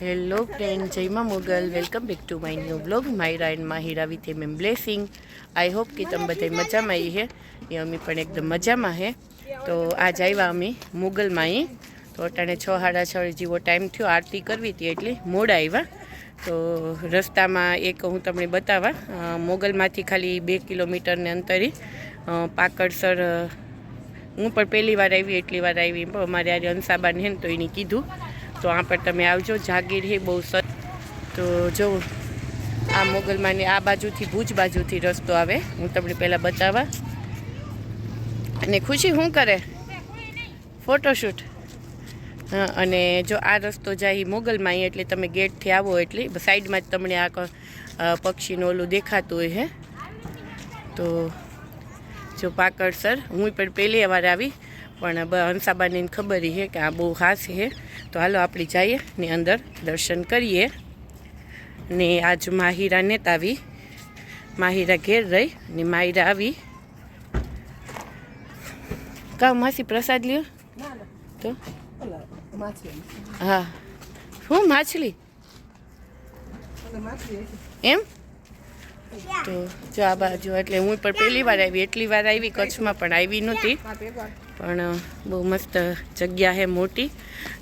Hello friend જયમાં Mogal welcome back to my new blog Maira and Mahira with M M blessing I hope કે તમે બધા મજામાં આવી હે એ અમે પણ એકદમ મજામાં હે તો આજ આવ્યા અમે મોગલમાં અહીં તો અટાણે છ સાડા છ જેવો ટાઈમ થયો આરતી કરવી હતી એટલે મોડા આવ્યા તો રસ્તામાં એક હું તમને બતાવવા મોગલમાંથી ખાલી બે કિલોમીટરને અંતરે પાકડસર હું પણ પહેલી વાર આવી, એટલી વાર આવી. અમારે આજે અંસાબાન હે ને તો એને કીધું. તો આ પર તમે આવજો, જાગીર હે, બહુ સર તો જો, આ મોગલમાની આ બાજુથી, ભુજ બાજુથી રસ્તો આવે. હું તમને પહેલાં બતાવવા. અને ખુશી શું કરે? ફોટોશૂટ અને જો આ રસ્તો જાય મોગલમાં એટલે તમે ગેટથી આવો એટલે સાઈડમાં જ તમને આ પક્ષીનું ઓલું દેખાતું હોય હે. તો જો પાકડસર હું પણ પહેલી વાર આવી. પણ હંસાબાને ખબર છે કે આ બહુ ખાસ છે. તો હાલો આપણે જઈએ ને અંદર દર્શન કરીએ. ને આજ માહિરા નેતા આવી માહિરા ઘેર રહી ને માહિરા આવી. કા માસી પ્રસાદ લ્યો? તો? હા. શું માછલી. એમ? તો જો આ બાજુ, એટલે હું પણ પહેલી વાર આવી, એટલી વાર આવી, કચ્છમાં પણ આવી નહોતી. પણ બહુ મસ્ત જગ્યા છે મોટી.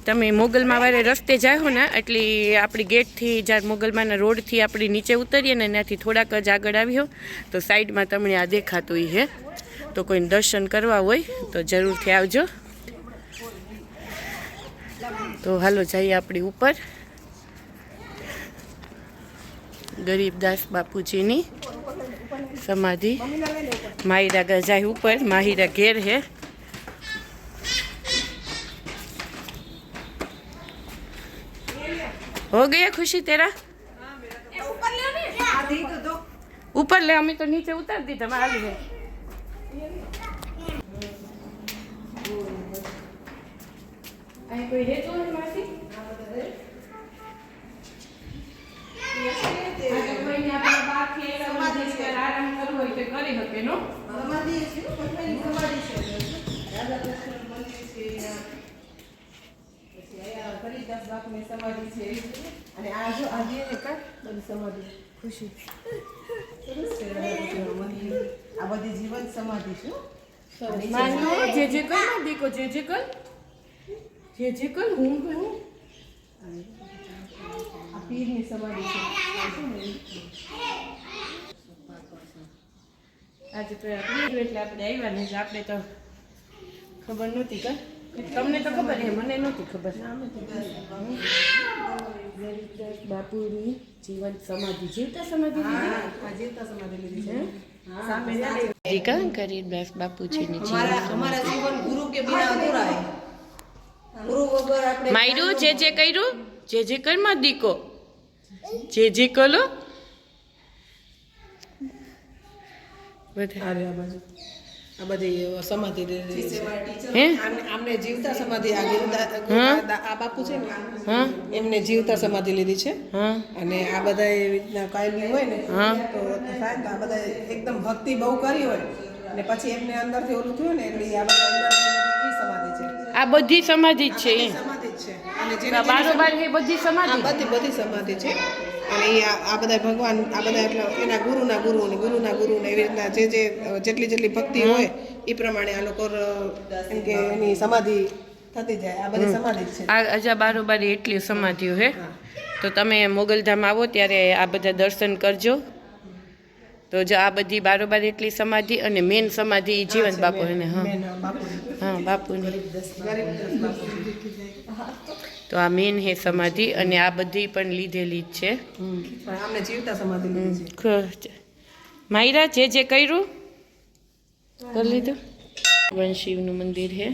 તમે મોગલમાં વારે રસ્તે જાઓ ને, એટલી આપણી ગેટથી જ્યારે મોગલમાંના રોડથી આપણી નીચે ઉતરીએ ને ત્યાંથી થોડાક જ આગળ આવ્યો, તો સાઈડમાં તમને આ દેખાતું છે તો કોઈને દર્શન કરવા હોય, તો જરૂરથી આવજો. તો હાલો, જઈએ આપણી ઉપર. ગરીબદાસ બાપુજીની સમાધિ માહિરા ગજાય ઉપર માહિરા ઘેર હે हो गया खुशी तेरा ऊपर ले हमें तो नीचे उतार दी था मालूम है અહીં કોઈ રહેતું નથી બધા છે, અને આ જો આ જે કા બધી સમાધિ. ખુશી. સરસ છે આ બધી જીવન સમાધિ છે અને જે જે કર દીકો જે જે કર. જે જે કર હું કહું પીરની સમાધિ છે. આ શું ને? આજે તો આપણે એટલે આપણે આવ્યા ને આપણે તો ખબર નહોતી કા. તમને તો ખબર છે મને નહોતી ખબર. બાપુરી બાપુની જીવન સમાધિ જીવતા સમાધિ જીવતા સમાધિ લીધી છે. ગરીબદાસ બાપુજીની અમારા જીવન ગુરુ કે બિના અધૂરા ગુરુ વગર આપણે માયરું જે જે કર્યું જે જે કર્મ દીકો. જે જે કલો. બધા આ બાજુ. આ બધી સમાધિ છે. આમને- આમને જીવતા સમાધિ આ બાપુ છે ને એમને જીવતા સમાધિ લીધી છે. અને આ બધા એવી રીતના કાયમી હોય ને તો આ બધા એકદમ ભક્તિ બહુ કરી હોય. અને પછી એમને અંદરથી ઓલું થયું ને એટલે આ બધા આ બધી સમાધિ છે છે. અને જેની બારોબાર બધી સમાધિ. બધી બધી સમાધિ છે. અને એ આ આ બધા ભગવાન આ બધા એટલે એના ગુરુના ગુરુ ને ગુરુના ગુરુ ને એવી રીતના જે જે જેટલી જેટલી ભક્તિ હોય એ પ્રમાણે આ લોકો એમ કે એની સમાધિ થતી જાય. આ બધી સમાધિ છે. આ અજા બારોબારી એટલી સમાધિઓ હે. તો તમે મોગલધામ આવો ત્યારે આ બધા દર્શન કરજો. તો જો આ બધી બારોબાર એટલી સમાધિ અને મેન સમાધિ જીવન બાપુ એને હા. બાપુની. હા બાપુની. તો આ મેન હે સમાધિ અને આ બધી પણ લીધેલી જ છે. માયરા જે જે કર્યું? કરી લીધું? ભગવાન શિવનું મંદિર છે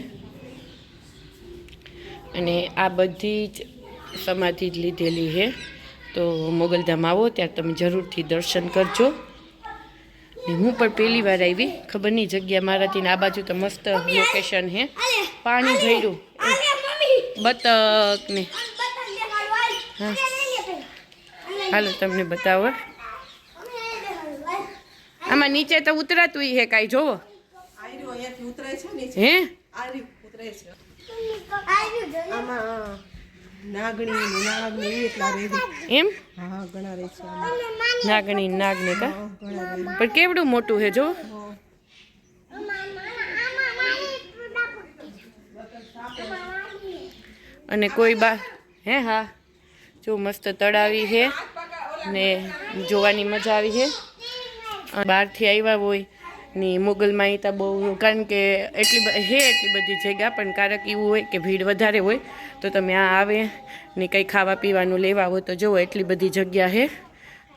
અને આ બધી જ સમાધિ જ લીધેલી છે તો મોગલધામ આવો ત્યારે તમે જરૂરથી દર્શન કરજો. હું પણ પહેલી વાર આવી. ખબર નહીં જગ્યા મારાથી ને આ બાજુ તો મસ્ત લોકેશન હે પાણી ભર્યું. બતક ને હા. હાલો તમને બતાવો. આમાં નીચે તો ઉતરાતું હે કાંઈ જોવો. હે? નાગણી ને નાગ એટલા રહે એમ? હા ઘણા રહે છે આમાં. નાગણી નાગને કા? પણ કેવડું મોટું છે જો અને કોઈ બા હે હા. જો મસ્ત તળાવી છે ને જોવાની મજા આવી છે બહારથી આવ્યા હોય ને મોગલ એ તો બહુ કારણ કે એટલી હે એટલી બધી જગ્યા, પણ કારક એવું હોય કે ભીડ વધારે હોય, તો તમે આ આવે ને કંઈ ખાવા પીવાનું લેવા હોય તો જુઓ એટલી બધી જગ્યા હે.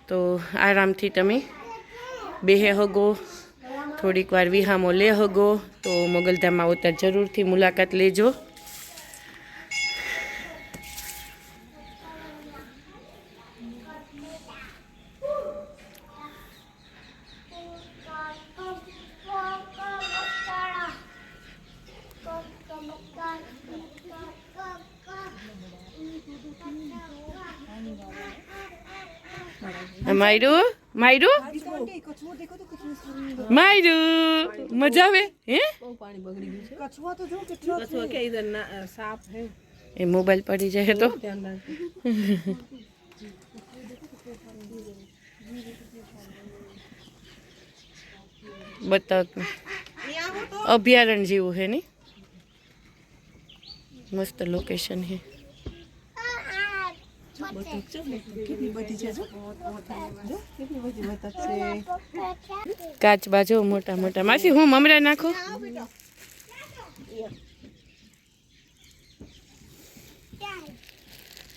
તો આરામથી તમે બેહે હગો, થોડીક વાર વિહામો લે હગો, તો મોગલધામમાં આવતા જરૂરથી મુલાકાત લેજો. માયરું? માયરુ? માયરુ? મજા આવે? હે? હે એ મોબાઈલ પડી જાય તો. બતક અભયારણ્ય જેવું હે ને? મસ્ત લોકેશન છે કેટલી બધી છે જો જો કેટલી બધી બતક છે કાચબા જો મોટા મોટા. માસી હું મમરા નાખો?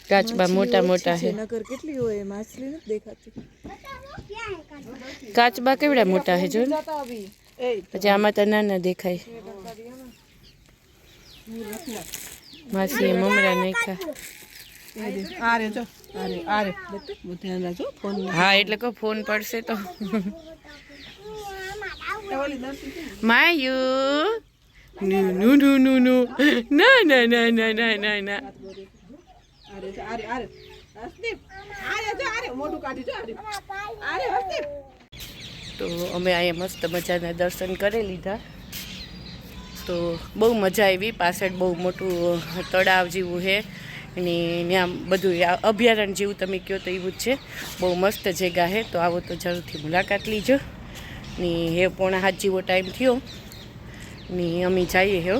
કાચબા મોટા મોટા છે નગર કેટલી હોય માછલી? નથી દેખાતી. કાચબા કેવડા મોટા છે જો ને. એ પછી આમાં તો નાના દેખાય. માસીએ મમરા નાખ્યા. હા, એટલે કહો ફોન પડશે તો. માયુ. નું નું નું નું નું, ના ના ના ના ના ના. તો અમે અહીંયા મસ્ત મજાના દર્શન કરી લીધા. તો બહુ મજા આવી. પાછળ બહુ મોટું તળાવ જેવું છે. અને ત્યાં બધું અભયારણ્ય જેવું તમે કહો તો એવું જ છે. બહુ મસ્ત જગ્યા છે તો આવો તો જરૂરથી મુલાકાત લીજો. ને હે પોણા હાથ જેવો ટાઈમ થયો. ને અમે જઈએ હે.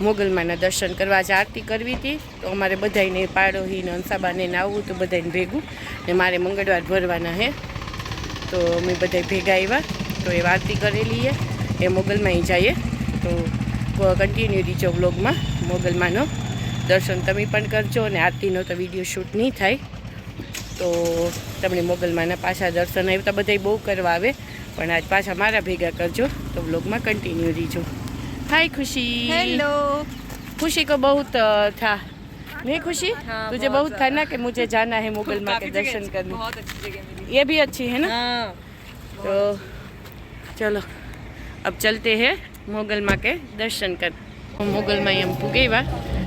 મોગલમાના દર્શન કરવા આજે આરતી કરવી હતી. તો અમારે બધાને પાડોહીને, અંસાબાને આવવું તો બધાને ભેગું. ને મારે મંગળવાર ભરવાના હે. તો અમે બધા ભેગા આવ્યા. તો એ આરતી કરેલી છે એ મોગલમાં જઈએ. તો કન્ટિન્યુ રીચો વ્લોગમાં મોગલમાંનો. દર્શન તમે પણ કરજો અને આરતીનો તો વિડીયો શૂટ નહીં થાય તો તમને મોગલમાંના પાછા દર્શન આવ્યું તો બધા બહુ કરવા આવે પણ આજ પાછા મારા ભેગા કરજો તો વ્લોગમાં કન્ટિન્યુ રહીજો हाय खुशी हेलो खुशी को बहुत अ, था नहीं खुशी हाँ, तुझे बहुत बहुत था ना कि मुझे जाना है मुगल माँ के काफी जगह दर्शन करने बहुत अच्छी जगह मिली ये भी अच्छी है ना हाँ तो चलो अब चलते हैं मोगल माँ के दर्शन कर મોગલ માં એમ પૂગેવા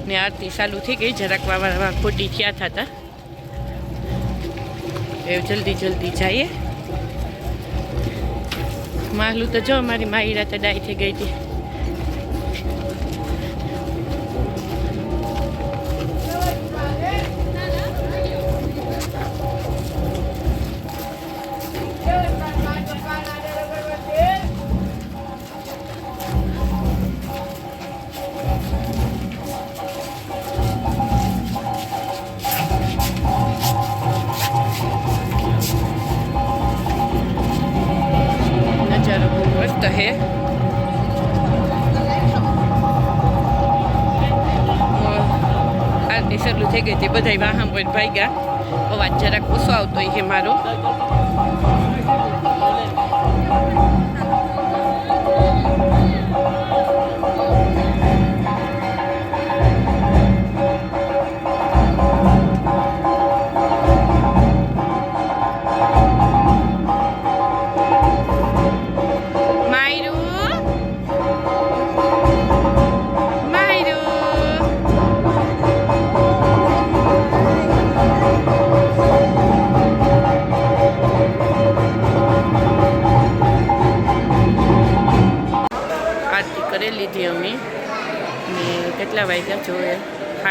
ને આરતી ચાલુ થઈ ગઈ, જરાક વાવામાં ખોટી થયા થતા. એ જલ્દી જલ્દી જઈએ. માહલું તો જો અમારી માહિરા તો ડાય થઈ ગઈ હતી. થઈ ગઈ હતી. બધા વાહન ભાઈ ગયા અવાજ જરાક ઓછો આવતો એ મારો.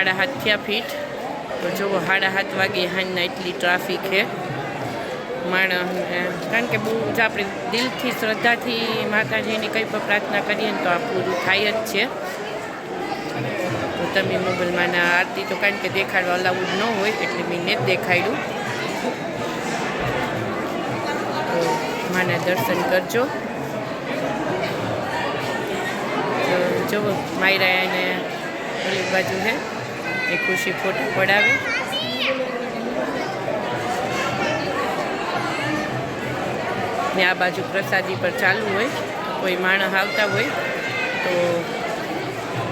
ને સાડા હાથ થયા ફીટ. તો જુઓ સાડા સાત વાગે હાંજના એટલી ટ્રાફિક છે. માણસ કારણ કે બહુ જ આપણે દિલથી, શ્રદ્ધાથી માતાજીની કંઈ પણ પ્રાર્થના કરીએ ને તો આ પૂરું થાય જ છે. તો તમે મોગલમાંના આરતી તો કારણ કે દેખાડવા અલાઉડ ન હોય એટલે મેં જ દેખાડ્યું. માના દર્શન કરજો. જુઓ માયરા એને ઓલી બાજુ છે. એ ખુશી ફોટો પડાવે. ને આ બાજુ પ્રસાદી પર ચાલુ હોય, કોઈ માણસ આવતા હોય, તો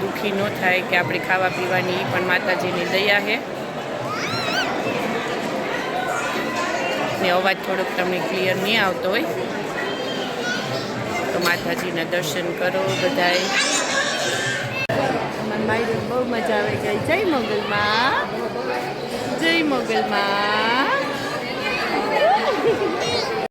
દુઃખી ન થાય કે આપણે ખાવા પીવાની એ પણ માતાજીની દયા છે ને અવાજ થોડોક તમને ક્લિયર નહીં આવતો હોય, તો માતાજીના દર્શન કરો બધાએ મને મારી બહુ મજા આવે ગઈ જય મોગલમાં જય મોગલમાં.